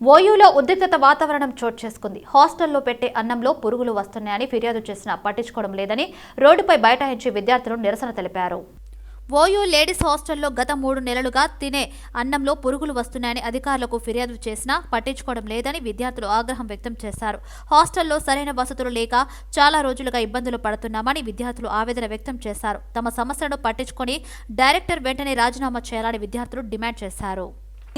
ఓయూలో ఉద్రిక్తత వాతావరణం చోటు చేసుకుంది. హాస్టల్లో పెట్టే అన్నంలో పురుగులు వస్తున్నాయని ఫిర్యాదు చేసినా పట్టించుకోవడం లేదని రోడ్డుపై బైఠాయించి విద్యార్థులు నిరసన తెలిపారు. ఓయూ లేడీస్ హాస్టల్లో గత మూడు నెలలుగా తినే అన్నంలో పురుగులు వస్తున్నాయని అధికారులకు ఫిర్యాదు చేసినా పట్టించుకోవడం లేదని విద్యార్థులు ఆగ్రహం వ్యక్తం చేశారు. హాస్టల్లో సరైన వసతులు లేక చాలా రోజులుగా ఇబ్బందులు పడుతున్నామని విద్యార్థులు ఆవేదన వ్యక్తం చేశారు. తమ సమస్యలను పట్టించుకొని డైరెక్టర్ వెంటనే రాజీనామా చేయాలని విద్యార్థులు డిమాండ్ చేశారు.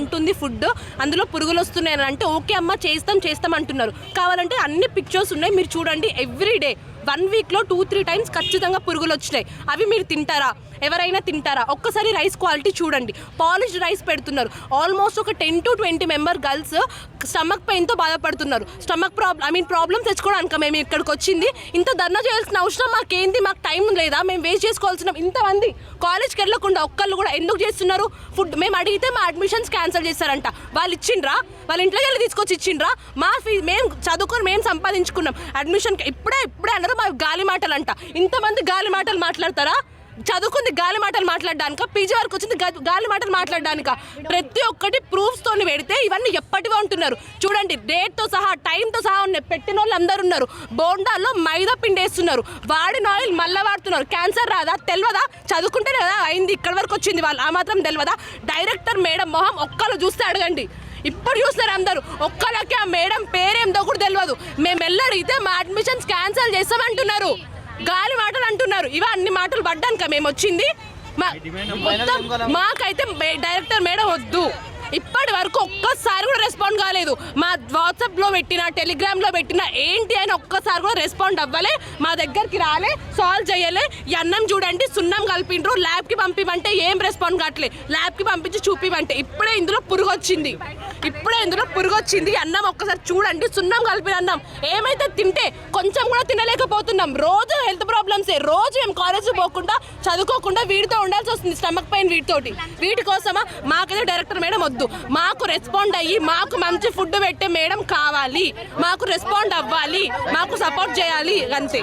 ఉంటుంది ఫుడ్ అందులో పురుగులు వస్తున్నాయి అంటే ఓకే అమ్మ చేస్తాం చేస్తాం అంటున్నారు. కావాలంటే అన్ని పిక్చర్స్ ఉన్నాయి మీరు చూడండి ఎవ్రీ డే వన్ వీక్లో టూ త్రీ టైమ్స్ ఖచ్చితంగా పురుగులు వచ్చినాయి. అవి మీరు తింటారా? ఎవరైనా తింటారా? ఒక్కసారి రైస్ క్వాలిటీ చూడండి. పాలిష్డ్ రైస్ పెడుతున్నారు. ఆల్మోస్ట్ ఒక ten to twenty member girls stomach పెయిన్తో బాధపడుతున్నారు. Stomach problem I mean problem తెచ్చుకోవడానికి మేము ఇక్కడికి వచ్చింది. ఇంత ధర్నా చేయాల్సిన అవసరం మాకేంది? మాకు టైం లేదా? మేము వేస్ట్ చేసుకోవాల్సిన ఇంతమంది కాలేజ్కి వెళ్ళకుండా ఒక్కళ్ళు కూడా ఎందుకు చేస్తున్నారు? ఫుడ్ మేము అడిగితే మా అడ్మిషన్స్ క్యాన్సిల్ చేస్తారంట వాళ్ళు ఇచ్చిండ్రా? వాళ్ళ ఇంట్లోకి వెళ్ళి తీసుకొచ్చి ఇచ్చిండ్రా? మా ఫీ మేము చదువుకొని మేము సంపాదించుకున్నాం. అడ్మిషన్కి ఇప్పుడే ఇప్పుడే అన్నారు. మా గాలి మాటలు అంట ఇంతమంది గాలి మాటలు మాట్లాడతారా? చదువుకుంది గాలి మాటలు మాట్లాడడానిక? పీజీ వరకు వచ్చింది గాలి మాటలు మాట్లాడడానిక? ప్రతి ఒక్కటి ప్రూఫ్స్తో పెడితే ఇవన్నీ ఎప్పటివో ఉంటున్నారు. చూడండి డేట్తో సహా టైంతో సహా ఉన్న పెట్టిన వాళ్ళు అందరు ఉన్నారు బోండాల్లో మైదా పిండి వేస్తున్నారు వాడిన ఆయిల్ మళ్ళీ వాడుతున్నారు. క్యాన్సర్ రాదా? తెలియదా చదువుకుంటేనే కదా అయింది. ఇక్కడ వరకు వచ్చింది వాళ్ళు. ఆ మాత్రం తెలియదా డైరెక్టర్ మేడం మొహం ఒక్కరు చూస్తే అడగండి. ఇప్పుడు చూస్తారు అందరూ. ఒక్కళ్ళకి ఆ మేడం పేరేందో కూడా తెలియదు మేము వెళ్ళడిగితే మా అడ్మిషన్స్ క్యాన్సిల్ చేస్తామంటున్నారు. గాలి మాటలు అంటున్నారు. ఇవి అన్ని మాటలు పడ్డానుక మేము వచ్చింది. మొత్తం మాకైతే మే- డైరెక్టర్ మేడం వద్దు. ఇప్పటి వరకు ఒక్కసారి కూడా రెస్పాండ్ కాలేదు. మా వాట్సాప్లో పెట్టిన టెలిగ్రామ్లో పెట్టిన ఏంటి అని ఒక్కసారి కూడా రెస్పాండ్ అవ్వలే. మా దగ్గరికి రాలే సాల్వ్ చేయలే. అన్నం చూడండి సున్నం కలిపిండ్రు. ల్యాబ్కి పంపిమంటే ఏం రెస్పాండ్ కావట్లే ల్యాబ్కి పంపించి చూపిమంటే. ఇప్పుడే ఇందులో పురుగు వచ్చింది ఇప్పుడే ఇందులో పురుగు వచ్చింది అన్నం ఒక్కసారి చూడండి. సున్నం కలిపిన అన్నం. ఏమైతే తింటే కొంచెం కూడా తినలేకపోతున్నాం. రోజు హెల్త్ ప్రాబ్లమ్స్. రోజు మేము కాలేజ్ పోకుండా చదువుకోకుండా వీటితో ఉండాల్సి వస్తుంది. స్టమక్ పెయిన్ వీటితోటి వీటి కోసమా మాకైతే డైరెక్టర్ మేడం వద్దు. మాకు రెస్పాండ్ అయ్యి మాకు మంచి ఫుడ్ పెట్టే మేడం కావాలి. మాకు రెస్పాండ్ అవ్వాలి. మాకు సపోర్ట్ చేయాలి. అంతే.